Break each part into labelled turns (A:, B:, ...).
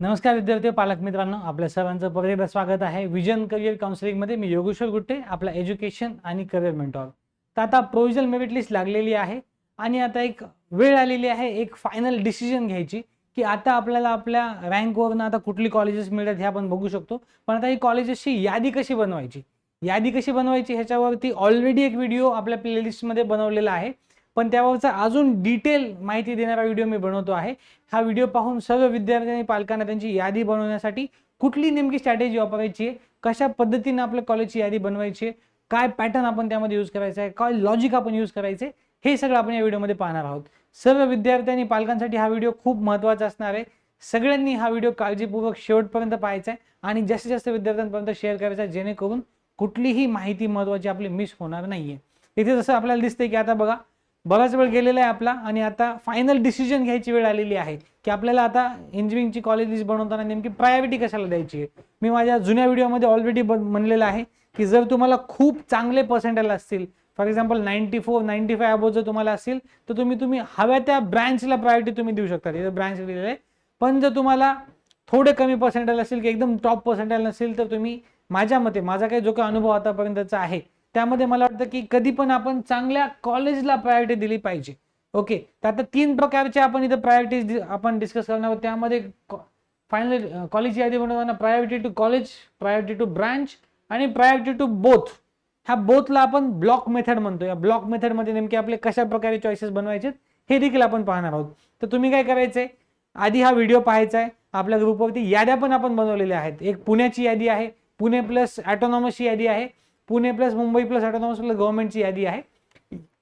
A: नमस्कार विद्यार्थी पालक मित्रांनो आपल्या सर्वांचं परत एकदा स्वागत आहे. विजन करिअर काउन्सिलिंगमध्ये मी योगेश्वर गुट्टे आपला एज्युकेशन आणि करिअर मेंटॉर तर आता प्रोव्हिजनल मेरिट लिस्ट लागलेली आहे आणि आता एक वेळ आलेली आहे एक फायनल डिसिजन घ्यायची की आता आपल्याला आपल्या रँकवरनं आता कुठली कॉलेजेस मिळतात हे आपण बघू शकतो. पण आता ही कॉलेजेसची यादी कशी बनवायची? यादी कशी बनवायची? ह्याच्यावरती ऑलरेडी एक व्हिडिओ आपल्या प्लेलिस्टमध्ये बनवलेला आहे. पण त्यावरचा अजून डिटेल माहिती देणारा व्हिडिओ मी बनवतो आहे. हा व्हिडिओ पाहून सर्व विद्यार्थी आणि पालकांना त्यांची यादी बनवण्यासाठी कुठली नेमकी स्ट्रॅटेजी वापरायची आहे? कशा पद्धतीनं आपल्या कॉलेजची यादी बनवायची आहे? काय पॅटर्न आपण त्यामध्ये यूज करायचं आहे? काय लॉजिक आपण यूज करायचे हे सगळं आपण या व्हिडिओमध्ये पाहणार आहोत. सर्व विद्यार्थी आणि पालकांसाठी हा व्हिडिओ खूप महत्त्वाचा असणार आहे. सगळ्यांनी हा व्हिडिओ काळजीपूर्वक शेवटपर्यंत पाहायचा आहे आणि जास्तीत जास्त विद्यार्थ्यांपर्यंत शेअर करायचा आहे जेणेकरून कुठलीही माहिती महत्त्वाची आपली मिस होणार नाहीये. इथे जसं आपल्याला दिसतंय की आता बघा बराच वेळ गेलेला आहे आपला आणि आता फायनल डिसिजन घ्यायची वेळ आलेली आहे की आपल्याला आता इंजिनिअरिंगची कॉलेज लिस्ट बनवताना नेमकी प्रायोरिटी कशाला द्यायची आहे? मी माझ्या जुन्या व्हिडिओमध्ये ऑलरेडी म्हणलेलं आहे की जर तुम्हाला खूप चांगले पर्सेंटेज असतील for example ninety four ninety five above जर तुम्हाला असेल तर तुम्ही तुम्ही हव्या त्या ब्रँचला प्रायोरिटी तुम्ही देऊ शकता. इथं ब्रँच दिलेलं आहे. पण जर तुम्हाला थोडे कमी पर्सेंटेज असेल की एकदम टॉप पर्सेंटेज नसेल तर तुम्ही माझ्या मते माझा काही जो काही अनुभव आतापर्यंतचा आहे त्यामध्ये मला वाटतं की कधी पण आपण चांगल्या कॉलेजला प्रायोरिटी दिली पाहिजे. ओके तर आता तीन प्रकारचे आपण इथं प्रायोरिटीज आपण डिस्कस करणार आहोत. त्यामध्ये फायनल कॉलेज यादी बनवताना priority to college priority to branch आणि प्रायोरिटी टू बोथ ह्या बोथला आपण ब्लॉक मेथड म्हणतो या ब्लॉक मेथडमध्ये नेमके आपले कशा प्रकारे चॉईसेस बनवायचे हे देखील आपण पाहणार आहोत. तर तुम्ही काय करायचंय? आधी हा व्हिडिओ पाहायचा आहे. आपल्या ग्रुपवरती याद्या पण आपण बनवलेल्या आहेत. एक पुण्याची यादी आहे. पुणे प्लस ॲटोनॉमसची यादी आहे. Pune plus Mumbai plus autonomous plus गव्हर्नमेंटची यादी आहे.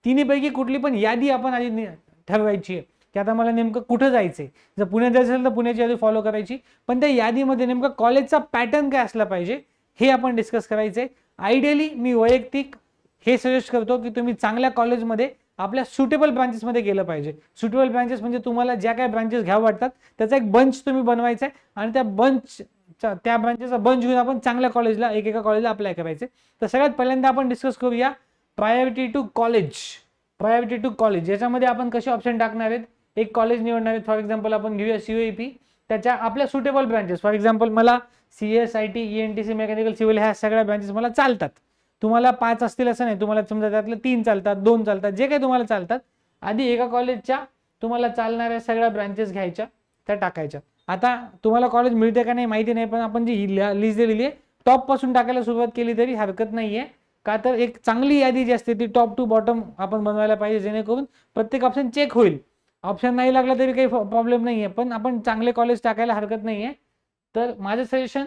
A: तिन्हीपैकी कुठली पण यादी आपण आधी ठरवायची आहे. की आता मला नेमकं कुठं जायचं आहे जर पुण्यात जायचं असेल तर पुण्याची यादी फॉलो करायची. पण त्या यादीमध्ये नेमकं कॉलेजचा पॅटर्न काय असला पाहिजे हे आपण डिस्कस करायचं आहे आयडियली मी वैयक्तिक हे सजेस्ट करतो की तुम्ही चांगल्या कॉलेजमध्ये आपल्या सुटेबल ब्रांचेसमध्ये गेलं पाहिजे. सुटेबल ब्रांचेस म्हणजे तुम्हाला ज्या काय ब्रांचेस घ्यावं वाटतात त्याचा एक बंच तुम्ही बनवायचा आहे आणि त्या बंच त्या ब्रांचेसचा बंच घेऊन आपण चांगल्या कॉलेजला एकेका कॉलेजला अप्लाय करायचे. तर सगळ्यात पहिल्यांदा आपण डिस्कस करूया priority to college priority to college याच्यामध्ये आपण कसे ऑप्शन टाकणार आहेत? एक कॉलेज निवडणार आहेत. फॉर एक्झाम्पल आपण घेऊया सी पी त्याच्या आपल्या सुटेबल ब्रांचेस फॉर एक्झाम्पल मला C S I T E N T C mechanical civil ह्या सगळ्या ब्रांचेस मला चालतात. तुम्हाला पाच असतील असं नाही. तुम्हाला समजा त्यातलं तीन चालतात दोन चालतात जे काही तुम्हाला चालतात आधी एका कॉलेजच्या तुम्हाला चालणाऱ्या सगळ्या ब्रांचेस घ्यायच्या त्या टाकायच्या. आता तुम्हाला कॉलेज मिळते का नाही माहिती नाही पण आपण जी लिस्ट दिलेली आहे टॉपपासून टाकायला सुरुवात केली तरी हरकत नाही आहे का तर एक चांगली यादी जी असते ती टॉप टू बॉटम आपण बनवायला पाहिजे जेणेकरून प्रत्येक ऑप्शन चेक होईल. ऑप्शन नाही लागला तरी काही प्रॉब्लेम नाही आहे पण आपण चांगले कॉलेज टाकायला हरकत नाही आहे तर माझं सजेशन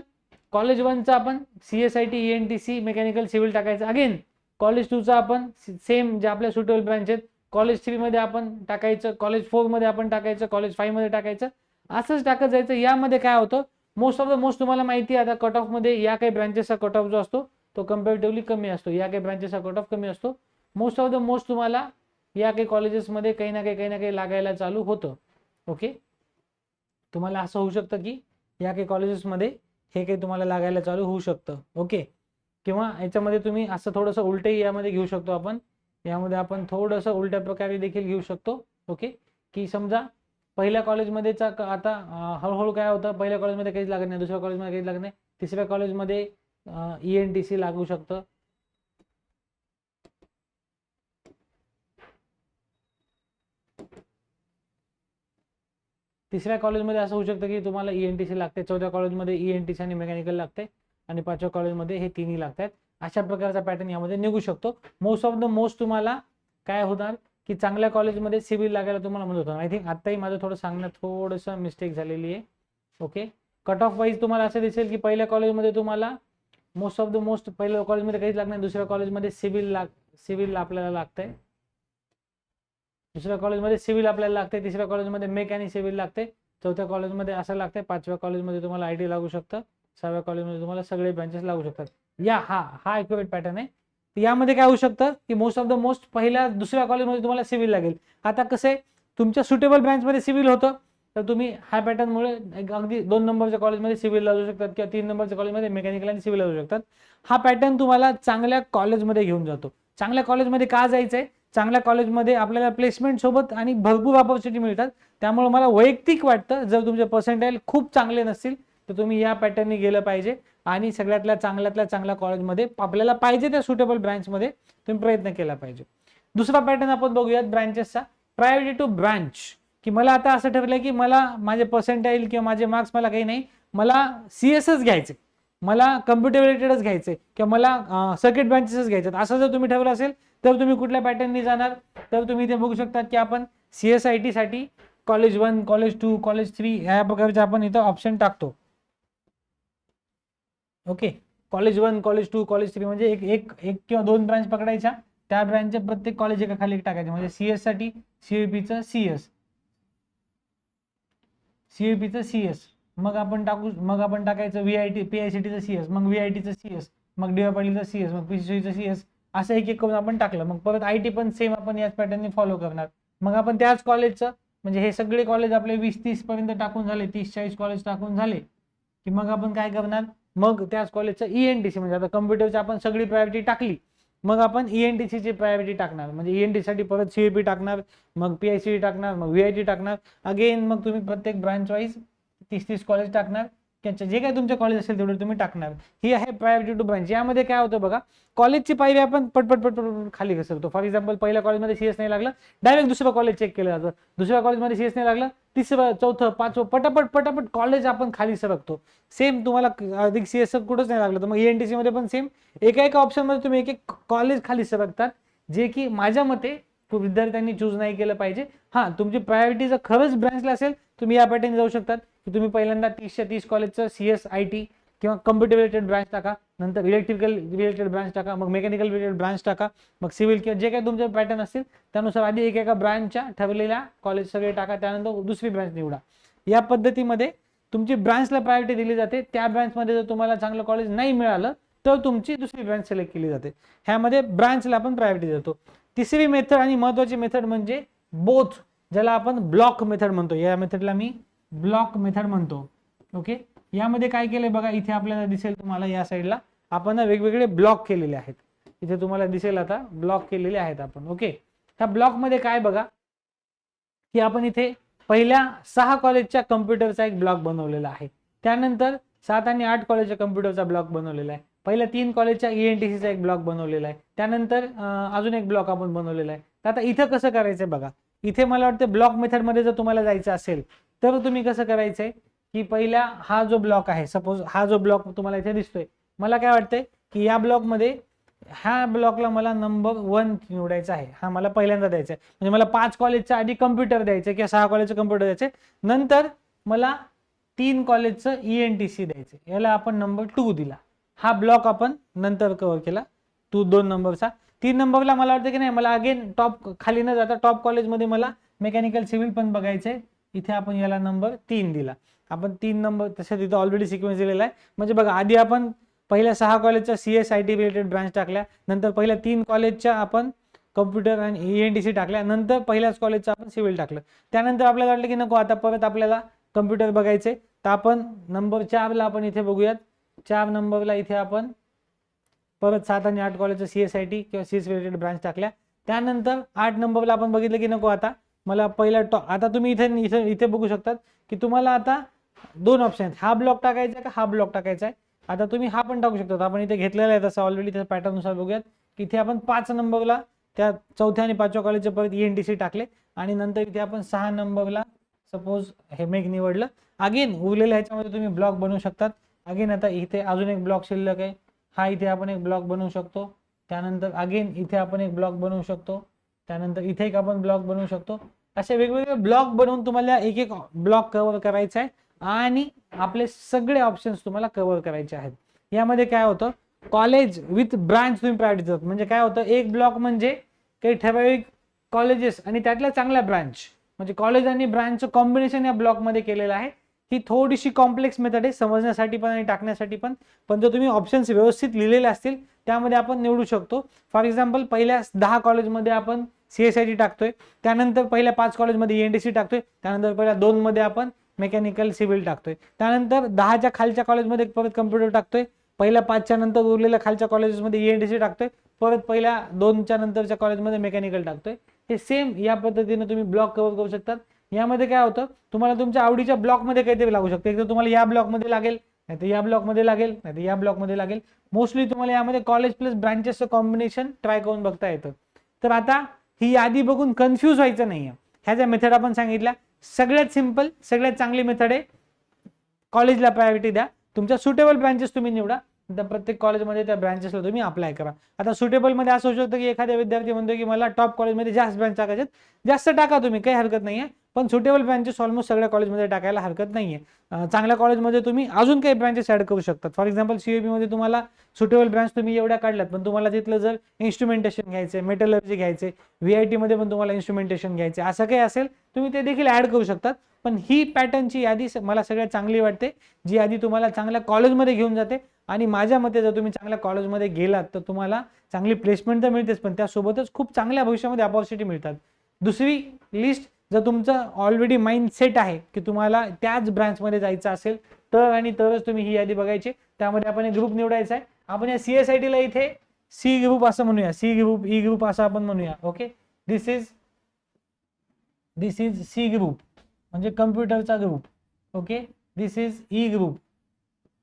A: कॉलेज वनचं आपण C S I T E N T C mechanical civil टाकायचं. अगेन कॉलेज टूचं आपण सेम जे आपल्या सुटेबल ब्रँच आहेत कॉलेज थ्रीमध्ये आपण टाकायचं कॉलेज फोरमध्ये आपण टाकायचं कॉलेज फाईव्हमध्ये टाकायचं. असंच टाकत जायचं. यामध्ये काय होतं? मोस्ट ऑफ द मोस्ट तुम्हाला माहिती आहे आता कट ऑफमध्ये या काही ब्रांचेसचा कट ऑफ जो असतो तो कम्पॅरेटिव्हली कमी असतो. या काही ब्रांचेसचा कट ऑफ कमी असतो. मोस्ट ऑफ द मोस्ट तुम्हाला या काही कॉलेजेसमध्ये काही ना काही काही ना काही लागायला चालू होतं. ओके तुम्हाला असं होऊ शकतं की या काही कॉलेजेसमध्ये हे काही तुम्हाला लागायला चालू होऊ शकतं. ओके किंवा याच्यामध्ये तुम्ही असं थोडंसं उलटही यामध्ये घेऊ शकतो आपण. यामध्ये आपण थोडंसं उलट्या प्रकारे देखील घेऊ शकतो. ओके की समजा पहिल्या कॉलेजमध्येचा आता हळूहळू काय होतं पहिल्या कॉलेजमध्ये काहीच लागत नाही दुसऱ्या कॉलेजमध्ये काहीच लागत नाही. तिसऱ्या कॉलेजमध्ये ई एन टी सी लागू शकतं. तिसऱ्या कॉलेजमध्ये असं होऊ शकतं की तुम्हाला ई एन टी सी लागते चौथ्या कॉलेजमध्ये ई एन टी सी आणि मेकॅनिकल लागते आणि पाचव्या कॉलेजमध्ये हे तिन्ही लागतात. अशा प्रकारचा पॅटर्न यामध्ये निघू शकतो. मोस्ट ऑफ द मोस्ट तुम्हाला काय होणार की चांगल्या कॉलेजमध्ये सिव्हिल लागायला तुम्हाला मदत होणार. आय थिंक आत्ताही माझं थोडं सांगणं थोडंसं मिस्टेक झालेली आहे. ओके कट ऑफ वाईज तुम्हाला असं दिसेल की पहिल्या कॉलेजमध्ये तुम्हाला मोस्ट ऑफ द मोस्ट पहिल्या कॉलेजमध्ये काहीच लागणार दुसऱ्या कॉलेजमध्ये सिव्हिल लाग सिव्हिल आपल्याला लागतंय. दुसऱ्या कॉलेजमध्ये सिव्हिल आपल्याला लागते तिसऱ्या कॉलेजमध्ये मेक आणि सिव्हिल लागते चौथ्या कॉलेजमध्ये असं लागते पाचव्या कॉलेजमध्ये तुम्हाला आय टी लागू शकतं. सहाव्या कॉलेजमध्ये तुम्हाला सगळे ब्रँचेस लागू शकतात. या हा हा ॲक्युरेट पॅटर्न आहे. यामध्ये काय होऊ शकतं की मोस्ट ऑफ द मोस्ट पहिल्या दुसऱ्या कॉलेजमध्ये तुम्हाला सिव्हिल लागेल. आता कसं आहे तुमच्या सुटेबल ब्रँचमध्ये सिव्हिल होतं तर तुम्ही ह्या पॅटर्नमुळे अगदी दोन नंबरच्या कॉलेजमध्ये सिव्हिल लागू शकतात किंवा तीन नंबरच्या कॉलेजमध्ये मेकॅनिकल आणि सिव्हिल लागू शकतात. हा पॅटर्न तुम्हाला चांगल्या कॉलेजमध्ये घेऊन जातो. चांगल्या कॉलेजमध्ये का जायचं आहे चांगल्या कॉलेजमध्ये आपल्याला प्लेसमेंट सोबत आणि भरपूर ऑपॉर्च्युनिटी मिळतात. त्यामुळे मला वैयक्तिक वाटतं जर तुमचे पर्सेंटाईल खूप चांगले नसतील तर तुम्ही या पॅटर्नने गेलं पाहिजे. आणि सगळ्यातल्या चांगल्यातल्या चांगल्या कॉलेजमध्ये आपल्याला पाहिजे त्या सुटेबल ब्रँचमध्ये तुम्ही प्रयत्न केला पाहिजे. दुसरा पॅटर्न आपण बघूयात ब्रँचेसचा प्रायोरिटी टू ब्रँच की मला आता असं ठरलं की मला माझे पर्सेंटाईल किंवा माझे मार्क्स मला काही नाही. मला सी एसच घ्यायचे. मला कम्प्युटर रिलेटेडच घ्यायचे. किंवा मला सर्किट ब्रांचेसच घ्यायचे. असं जर तुम्ही ठरवलं असेल तर तुम्ही कुठल्या पॅटर्ननी जाणार? तर तुम्ही इथे बघू शकता की आपण C S आयसाठी college one college two college three ह्या प्रकारचे आपण इथं ऑप्शन टाकतो. Okay. College one college two college three म्हणजे एक एक एक किंवा दोन ब्रांच पकडायच्या. त्या ब्रँचचे प्रत्येक कॉलेज एका खाली टाकायचे. म्हणजे सी एससाठी सीईपीचं सी एस सीईपीचं सी एस मग आपण टाकू मग आपण टाकायचं V I T P I C टीचं सी एस मग व्ही आय टीचं सी एस मग डी वाय पाटीलचं सी एस मग पी सी सी एस असं एक एक करून आपण टाकलं. मग परत आय टी पण सेम आपण याच पॅटर्नने फॉलो करणार. मग आपण त्याच कॉलेजचं म्हणजे हे सगळे कॉलेज आपले वीस तीस पर्यंत टाकून झाले. तीस चाळीस कॉलेज टाकून झाले. की मग आपण काय करणार? मग त्याच कॉलेजचं ई एन सी म्हणजे आता कम्प्युटरची आपण सगळी प्रायोरिटी टाकली मग आपण ई एन टी सीची प्रायोरिटी टाकणार. म्हणजे ई एनसाठी परत सी पी टाकणार मग पी आय सी टाकणार मग व्ही आय टी टाकणार. अगेन मग तुम्ही प्रत्येक ब्रांच वाईज तीस तीस कॉलेज टाकणार. जे काही तुमच्या कॉलेज असेल तेवढे तुम्ही टाकणार. ही आहे प्रायोरिटी टू ब्रांच यामध्ये काय होतं बघा कॉलेजची पायरी आपण पटपट पटपट खाली घसरतो. फॉर एक्झाम्पल पहिल्या कॉलेजमध्ये सीएस नाही लागलं डायरेक्ट दुसरं कॉलेज चेक केलं जातं. दुसऱ्या कॉलेजमध्ये सीएस नाही लागलं तिसरं चौथं पाचवं पटापट पटापट कॉलेज आपण खाली सरकतो. सेम तुम्हाला अधिक सीएस कुठंच नाही लागलं तर मग एन टी मध्ये पण सेम एका एका ऑप्शनमध्ये तुम्ही एक एक कॉलेज खाली सरकतात जे की माझ्या मते विद्यार्थ्यांनी चूज नाही केलं पाहिजे. हां तुमची प्रायोरिटी जर खरंच ब्रँचला असेल तुम्ही या पॅटर्न जाऊ शकतात. की तुम्ही पहिल्यांदा तीसच्या तीस कॉलेजचं सी एस आय टी किंवा कम्प्युटर रिलेटेड ब्रांच टाका नंतर इलेक्ट्रिकल रिलेटेड ब्रांच टाका मग मेकॅनिकल रिलेटेड ब्रांच टाका मग सिव्हिल किंवा जे काही तुमचे पॅटर्न असतील त्यानुसार आधी एक एका ब्रांचच्या ठरलेल्या कॉलेज सगळे टाका त्यानंतर दुसरी ब्रांच निवडा. या पद्धतीमध्ये तुमची ब्रांचला प्रायोरिटी दिली जाते. त्या ब्रांचमध्ये जर तुम्हाला चांगलं कॉलेज नाही मिळालं तर तुमची दुसरी ब्रांच सिलेक्ट केली जाते. ह्यामध्ये ब्रांचला आपण प्रायोरिटी देतो. तिसरी मेथड आणि महत्वाची मेथड म्हणजे बोथ ज्याला आपण ब्लॉक मेथड म्हणतो. या मेथडला मी ब्लॉक मेथड म्हणतो. ओके? यामध्ये काय केलंय बघा इथे आपल्याला दिसेल तुम्हाला या साईडला आपण वेगवेगळे ब्लॉक केलेले आहेत. इथे तुम्हाला दिसेल आता ब्लॉक केलेले आहेत आपण ओके? त्या ब्लॉकमध्ये काय बघा की आपण इथे पहिल्या सहा कॉलेजच्या कम्प्युटरचा एक ब्लॉक बनवलेला आहे. त्यानंतर सात आणि आठ कॉलेजच्या कम्प्युटरचा ब्लॉक बनवलेला आहे. पहिल्या तीन कॉलेजच्या ई एन टी सीचा एक ब्लॉक बनवलेला आहे. त्यानंतर अजून एक ब्लॉक आपण बनवलेला आहे. तर आता इथं कसं करायचं बघा इथे मला वाटतं ब्लॉक मेथडमध्ये जर तुम्हाला जायचं असेल तर तुम्ही कसं करायचंय की पहिला हा जो ब्लॉक आहे सपोज हा जो ब्लॉक तुम्हाला इथे दिसतोय मला काय वाटतंय की या ब्लॉकमध्ये ह्या ब्लॉकला मला नंबर वन निवडायचा आहे. हा मला पहिल्यांदा द्यायचा आहे. म्हणजे मला पाच कॉलेजच्या आधी कम्प्युटर द्यायचं किंवा सहा कॉलेजचं कम्प्युटर द्यायचे. नंतर मला तीन कॉलेजचं ई एन टी सी द्यायचं. याला आपण नंबर टू दिला. हा ब्लॉक आपण नंतर कव्हर केला. टू दोन नंबरचा तीन नंबरला मला वाटतं की नाही मला अगेन टॉप खाली न जाता टॉप कॉलेजमध्ये मला मेकॅनिकल सिव्हिल पण बघायचंय. इथे आपण याला नंबर तीन दिला. आपण तीन नंबर तसं तिथं ऑलरेडी सिक्वेन्स दिलेला आहे. म्हणजे बघा आधी आपण पहिल्या सहा कॉलेजच्या C S I T related branch टाकल्या नंतर पहिल्या तीन कॉलेजच्या आपण कम्प्युटर आणि ई एन टी सी टाकल्या नंतर पहिल्याच कॉलेजचं आपण सिव्हिल टाकलं. त्यानंतर आपल्याला वाटलं की नको आता परत आपल्याला कम्प्युटर बघायचे तर आपण नंबर चारला आपण इथे बघूयात. चार नंबरला इथे आपण परत सात आणि आठ कॉलेजचं सी एस आय टी किंवा सी एस रिलेटेड ब्रांच टाकल्या. त्यानंतर आठ नंबरला आपण बघितलं की नको आता. मला पहिला टॉ आता तुम्ही इथे इथे इथे बघू शकतात की तुम्हाला आता दोन ऑप्शन आहेत. हा ब्लॉक टाकायचा का हा ब्लॉक टाकायचा आहे? आता तुम्ही हा पण टाकू शकता आपण इथे घेतलेला आहे तसं ऑलरेडी त्या पॅटर्ननुसार बघूयात. की इथे आपण पाच नंबरला त्या चौथ्या आणि पाचव्या कॉलेजचे परत ई एन टी सी टाकले आणि नंतर इथे आपण सहा नंबरला सपोज हे मेघ निवडलं. अगेन उरलेल्या ह्याच्यामध्ये तुम्ही ब्लॉक बनवू शकतात. अगेन आता इथे अजून एक ब्लॉक शिल्लक आहे. हा इथे आपण एक ब्लॉक बनवू शकतो. त्यानंतर अगेन इथे आपण एक ब्लॉक बनवू शकतो. त्यानंतर इथे एक आपण ब्लॉक बनवू शकतो. असे वेगवेगळे ब्लॉक बनवून तुम्हाला एक एक ब्लॉक कव्हर करायचा आहे. आणि आपले सगळे ऑप्शन्स तुम्हाला कव्हर करायचे आहेत. यामध्ये काय होतं? कॉलेज विथ ब्रांच तुम्ही प्रायोरिटी देतात. म्हणजे काय होतं? एक ब्लॉक म्हणजे काही ठराविक कॉलेजेस आणि त्यातल्या चांगल्या ब्रांच म्हणजे कॉलेज आणि ब्रांचचं कॉम्बिनेशन या ब्लॉकमध्ये केलेलं आहे. ही थोडीशी कॉम्प्लेक्स मेथड आहे. समजण्यासाठी पण आणि टाकण्यासाठी पण. पण जर तुम्ही ऑप्शन्स व्यवस्थित लिहिलेले असतील त्यामध्ये आपण निवडू शकतो. फॉर एक्झाम्पल पहिल्या दहा कॉलेजमध्ये आपण सी एस आय टी टाकतोय. त्यानंतर पहिल्या पाच कॉलेजमध्ये एन डी सी टाकतोय. त्यानंतर पहिल्या दोनमध्ये आपण मेकॅनिकल सिव्हिल टाकतोय. त्यानंतर दहाच्या खालच्या कॉलेजमध्ये परत कम्प्युटर टाकतोय. पहिल्या पाचच्या नंतर उरलेल्या खालच्या कॉलेजेसमध्ये एन डी सी टाकतोय. परत पहिल्या दोनच्या नंतरच्या कॉलेजमध्ये मेकॅनिकल टाकतोय. हे सेम या पद्धतीने तुम्ही ब्लॉक कव्हर करू शकतात. यामध्ये काय होतं? तुम्हाला तुमच्या आवडीच्या ब्लॉकमध्ये काहीतरी लागू शकतं. एक तर तुम्हाला या ब्लॉकमध्ये लागेल नाही तर या ब्लॉकमध्ये लागेल नाही तर या ब्लॉकमध्ये लागेल. मोस्टली तुम्हाला यामध्ये कॉलेज प्लस ब्रांचेसचं कॉम्बिनेशन ट्राय करून बघता येतं. तर आता ही यादी बघून कन्फ्यूज व्हायचं नाही आहे ह्या ज्या मेथड आपण सांगितल्या सगळ्यात सिंपल सगळ्यात चांगली मेथड आहे. कॉलेजला प्रायोरिटी द्या. तुमच्या सुटेबल ब्रांचेस तुम्ही निवडा. त्या प्रत्येक कॉलेजमध्ये त्या ब्रांचेसला तुम्ही अप्लाय करा. आता सुटेबलमध्ये असं होऊ शकतं की एखाद्या विद्यार्थी म्हणतो की मला टॉप कॉलेजमध्ये जास्त ब्रांच टाकायचे जास्त टाका तुम्ही काही हरकत नाही आहे पण सुटेबल ब्रँचेस ऑलमोस्ट सगळ्या कॉलेजमध्ये टाकायला हरकत नाही आहे चांगल्या कॉलेजमध्ये तुम्ही अजून काही ब्रँचेस ॲड करू शकतात. फॉर एक्झाम्पल सी मध्ये तुम्हाला सुटेबल ब्रँच तुम्ही एवढ्या काढल्यात पण तुम्हाला तिथलं जर इन्स्ट्रुमेंटेशन घ्यायचं मेटलर्जी घ्यायचे व्ही आय टीमध्ये पण तुम्हाला इन्स्ट्रुमेंटेशन घ्यायचे असं काही असेल तुम्ही ते देखील ॲड करू शकतात. पण ही पॅटर्नची यादी मला सगळ्यात चांगली वाटते जी यादी तुम्हाला चांगल्या कॉलेजमध्ये घेऊन जाते. आणि माझ्या मते जर तुम्ही चांगल्या कॉलेजमध्ये गेलात तर तुम्हाला चांगली प्लेसमेंट तर मिळतेच पण त्यासोबतच खूप चांगल्या भविष्यामध्ये अपॉर्च्युनिटी मिळतात. दुसरी लिस्ट जर तुमचं ऑलरेडी माइंड सेट आहे की तुम्हाला त्याच ब्रांचमध्ये जायचं असेल तर आणि तरच तुम्ही ही यादी बघायची. त्यामध्ये आपण एक ग्रुप निवडायचा आहे. आपण या सी एस आय टीला इथे सी ग्रुप असं म्हणूया. सी ग्रुप ई ग्रुप असं आपण म्हणूया. Okay this is this is C group म्हणजे कम्प्युटरचा group okay this is E group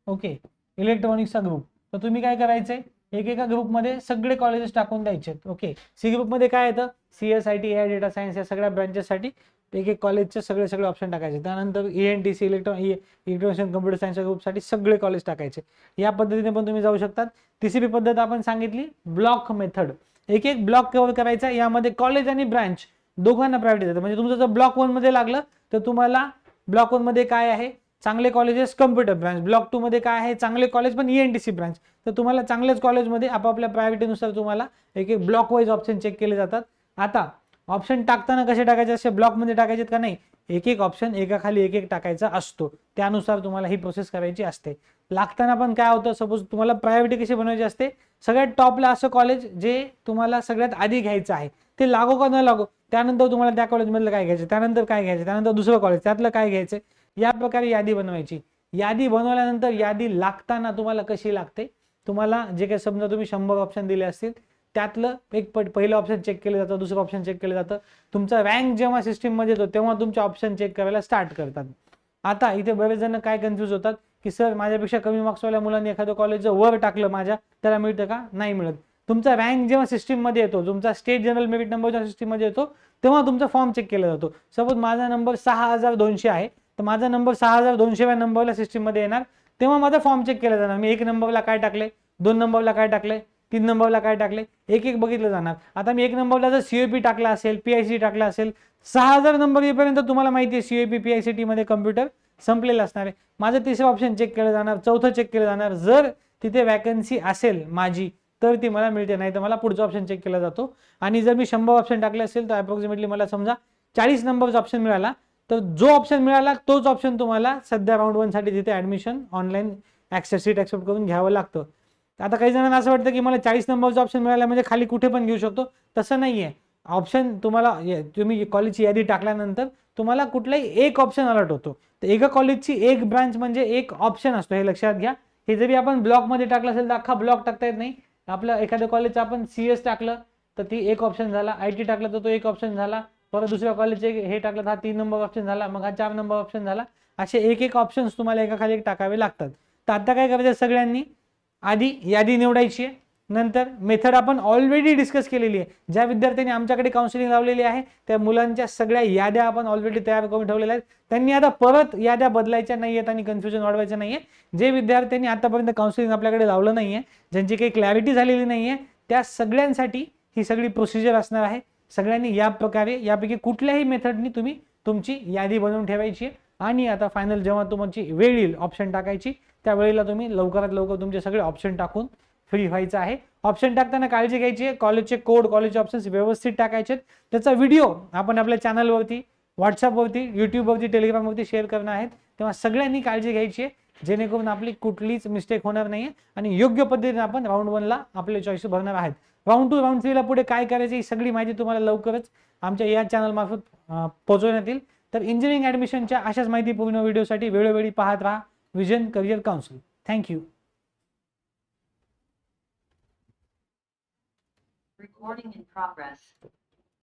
A: okay इलेक्ट्रॉनिक्सचा group तर तुम्ही काय करायचंय? एकेका ग्रुपमध्ये सगळे कॉलेजेस टाकून द्यायचे ओके सी ग्रुपमध्ये काय येतं? C S I T A I data science या सगळ्या ब्रँचेससाठी एक एक कॉलेजचे सगळे सगळे ऑप्शन टाकायचे. त्यानंतर E N T C electron electronics computer सायन्सच्या ग्रुपसाठी सगळे कॉलेज टाकायचे. या पद्धतीने पण तुम्ही जाऊ शकतात. तिसरी पद्धत आपण सांगितली ब्लॉक मेथड एक एक ब्लॉक कव्हर करायचा यामध्ये कॉलेज आणि ब्रँच दोघांना प्रायोरिटी देतात. म्हणजे तुमचं जर ब्लॉक वनमध्ये लागलं तर तुम्हाला ब्लॉक वनमध्ये काय आहे? चांगले कॉलेजेस कम्प्युटर ब्रांच ब्लॉक टूमध्ये काय आहे? चांगले कॉलेज पण एन टी सी ब्रांच तर तुम्हाला चांगल्याच कॉलेजमध्ये आपापल्या प्रायोरिटीनुसार तुम्हाला एक एक ब्लॉक वाईज ऑप्शन चेक केले जातात. आता ऑप्शन टाकताना कसे टाकायचे? असे ब्लॉकमध्ये टाकायचे का नाही? एक एक ऑप्शन एकाखाली एक एक टाकायचा असतो. त्यानुसार तुम्हाला ही प्रोसेस करायची असते. लागताना पण काय होतं? सपोज तुम्हाला प्रायोरिटी कशी बनवायची असते? सगळ्यात टॉपला असं कॉलेज जे तुम्हाला सगळ्यात आधी घ्यायचं आहे. ते लागो का न लागो? त्यानंतर तुम्हाला त्या कॉलेजमधलं काय घ्यायचं? त्यानंतर काय घ्यायचं? त्यानंतर दुसरं कॉलेज त्यातलं काय घ्यायचं? या प्रकारे यादी बनवायची. यादी बनवल्यानंतर यादी लागताना तुम्हाला कशी लागते? तुम्हाला जे काही समजा तुम्ही शंभर ऑप्शन दिले असतील त्यातलं एक पट पहिलं ऑप्शन चेक केलं जातं दुसरं ऑप्शन चेक केलं जातं. तुमचा रँक जेव्हा सिस्टीममध्ये येतो तेव्हा तुमचे ऑप्शन चेक करायला स्टार्ट करतात. आता इथे बरेच जण काय कन्फ्यूज होतात की सर माझ्यापेक्षा कमी मार्क्सवाल्या मुलांनी एखादं कॉलेजचं वर टाकलं माझ्या त्याला मिळतं का? नाही मिळत. तुमचा रँक जेव्हा सिस्टीममध्ये येतो तुमचा स्टेट जनरल मेरिट नंबर जेव्हा सिस्टीममध्ये येतो तेव्हा तुमचा फॉर्म चेक केला जातो. सपोज माझा नंबर सहा हजार दोनशे आहे. तर माझा नंबर सहा हजार दोनशेव्या नंबरला सिस्टीममध्ये येणार. तेव्हा माझा फॉर्म चेक केला जाणार. मी एक नंबरला काय टाकले दोन नंबरला काय टाकले तीन नंबरला काय टाकले एक एक बघितलं जाणार. आता मी एक नंबरला जर सीओपी टाकला असेल पी आय सी टाकला असेल सहा हजार नंबर येईपर्यंत तुम्हाला माहिती आहे CO P P I C टीमध्ये कम्प्युटर संपलेलं असणार आहे. माझं तिसरं ऑप्शन चेक केलं जाणार. चौथं चेक केलं जाणार. जर तिथे वॅकन्सी असेल माझी तर ती मला मिळते. नाही तर मला पुढचा ऑप्शन चेक केला जातो. आणि जर मी शंभर ऑप्शन टाकले असेल तर अप्रॉक्सिमेटली मला समजा चाळीस नंबरचा ऑप्शन मिळाला. तर जो ऑप्शन मिळाला तोच ऑप्शन तुम्हाला सध्या राऊंड वनसाठी तिथे admission online access seat accept करून घ्यावं लागतं. आता काही जणांना असं वाटतं की मला चाळीस नंबरचा ऑप्शन मिळाला म्हणजे खाली कुठे पण घेऊ शकतो. तसं नाही आहे ऑप्शन तुम्हाला तुम्ही कॉलेजची यादी टाकल्यानंतर तुम्हाला कुठलाही एक ऑप्शन अलर्ट होतो. तर एका कॉलेजची एक ब्रांच म्हणजे एक ऑप्शन असतो हे लक्षात घ्या. हे जरी आपण ब्लॉकमध्ये टाकलं असेल तर अख्खा ब्लॉक टाकता येत नाही. आपलं एखाद्या कॉलेजचं आपण सी एस टाकलं तर ती एक ऑप्शन झाला. आय टी टाकलं तर तो एक ऑप्शन झाला. परत दुसऱ्या कॉलेजचे हे टाकलं तर हा तीन नंबर ऑप्शन झाला मग हा चार नंबर ऑप्शन झाला. असे एक एक ऑप्शन्स तुम्हाला एका खाली एक टाकावे लागतात. तर आता काय करायचं सगळ्यांनी? आधी यादी निवडायची आहे. नंतर मेथड आपण ऑलरेडी डिस्कस केलेली आहे. ज्या विद्यार्थ्यांनी आमच्याकडे काउन्सिलिंग लावलेली आहे त्या मुलांच्या सगळ्या याद्या आपण ऑलरेडी तयार करून ठेवलेल्या आहेत. त्यांनी आता परत याद्या बदलायच्या नाही आहेत आणि कन्फ्युजन वाढवायचं नाही आहे जे विद्यार्थ्यांनी आतापर्यंत काउन्सिलिंग आपल्याकडे लावलं नाही आहे ज्यांची काही क्लॅरिटी झालेली नाही आहे त्या सगळ्यांसाठी ही सगळी प्रोसिजर असणार आहे. सगळ्यांनी या प्रकारे यापैकी कुठल्याही मेथडनी तुम्ही तुमची यादी बनवून ठेवायची आणि आता फायनल जेव्हा तुमची वेळ येईल ऑप्शन टाकायची त्यावेळेला तुम्ही लवकरात लवकर तुमचे सगळे ऑप्शन टाकून फ्री व्हायचं आहे. ऑप्शन टाकताना काळजी घ्यायची आहे कॉलेजचे कोड कॉलेजचे ऑप्शन्स व्यवस्थित टाकायचे आहेत त्याचा व्हिडिओ आपण आपल्या चॅनलवरती व्हॉट्सअपवरती युट्यूबवरती टेलिग्रामवरती शेअर करणार आहेत. तेव्हा सगळ्यांनी काळजी घ्यायची आहे जेणेकरून आपली कुठलीच मिस्टेक होणार नाही आणि योग्य पद्धतीने आपण राऊंड वनला आपले चॉईस भरणार आहेत. राऊंड टू राऊंड थ्रीला पुढे काय करायचं ही सगळी माहिती तुम्हाला लवकरच आमच्या या चॅनल मार्फत पोहोचवण्यात येईल. तर इंजिनिअरिंग ऍडमिशनच्या अशाच माहितीपूर्ण व्हिडिओसाठी वेळोवेळी पाहत राहा. Vision career council thank you
B: Recording in progress.